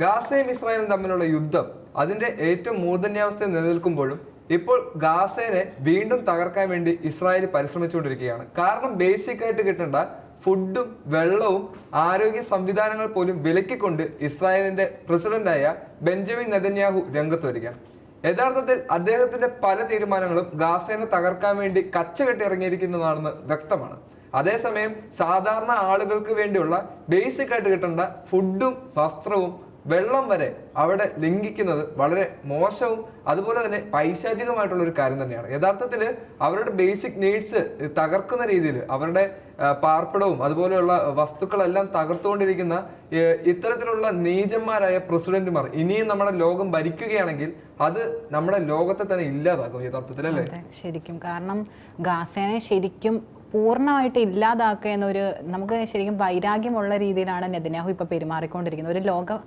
ഗാസയും ഇസ്രായേലും തമ്മിലുള്ള യുദ്ധം അതിന്റെ ഏറ്റവും മൂർധന്യാവസ്ഥയിൽ നിലനിൽക്കുമ്പോഴും ഇപ്പോൾ ഗാസേനെ വീണ്ടും തകർക്കാൻ വേണ്ടി ഇസ്രായേൽ പരിശ്രമിച്ചുകൊണ്ടിരിക്കുകയാണ്. കാരണം ബേസിക് ആയിട്ട് കിട്ടേണ്ട ഫുഡും വെള്ളവും ആരോഗ്യ സംവിധാനങ്ങൾ പോലും വിലക്കിക്കൊണ്ട് ഇസ്രായേലിന്റെ പ്രസിഡന്റായ ബെഞ്ചമിൻ നെതന്യാഹു രംഗത്ത് വരികയാണ്. യഥാർത്ഥത്തിൽ അദ്ദേഹത്തിന്റെ പല തീരുമാനങ്ങളും ഗാസേനെ തകർക്കാൻ വേണ്ടി കച്ചകെട്ടിറങ്ങിയിരിക്കുന്നതാണെന്ന് വ്യക്തമാണ്. അതേസമയം സാധാരണ ആളുകൾക്ക് വേണ്ടിയുള്ള ബേസിക് ആയിട്ട് കിട്ടേണ്ട ഫുഡും വസ്ത്രവും വെള്ളം വരെ അവിടെ ലംഘിക്കുന്നത് വളരെ മോശവും അതുപോലെ തന്നെ പൈശാചികമായിട്ടുള്ള ഒരു കാര്യം തന്നെയാണ്. യഥാർത്ഥത്തിൽ അവരുടെ ബേസിക് നീഡ്സ് തകർക്കുന്ന രീതിയിൽ അവരുടെ പാർപ്പിടവും അതുപോലെയുള്ള വസ്തുക്കളെല്ലാം തകർത്തുകൊണ്ടിരിക്കുന്ന ഇത്തരത്തിലുള്ള നീചന്മാരായ പ്രസിഡന്റുമാർ ഇനിയും നമ്മുടെ ലോകം ഭരിക്കുകയാണെങ്കിൽ അത് നമ്മുടെ ലോകത്തെ തന്നെ ഇല്ലാതാക്കും യഥാർത്ഥത്തിൽ അല്ലേ? ശരിക്കും. കാരണം ഗാസേനെ ശരിക്കും പൂർണമായിട്ട് ഇല്ലാതാക്കുക എന്നൊരു നമുക്ക് ശരിക്കും വൈരാഗ്യമുള്ള രീതിയിലാണ് നെതന്യാഹു ഇപ്പോൾ പെരുമാറിക്കൊണ്ടിരിക്കുന്നത്. ഒരു ലോക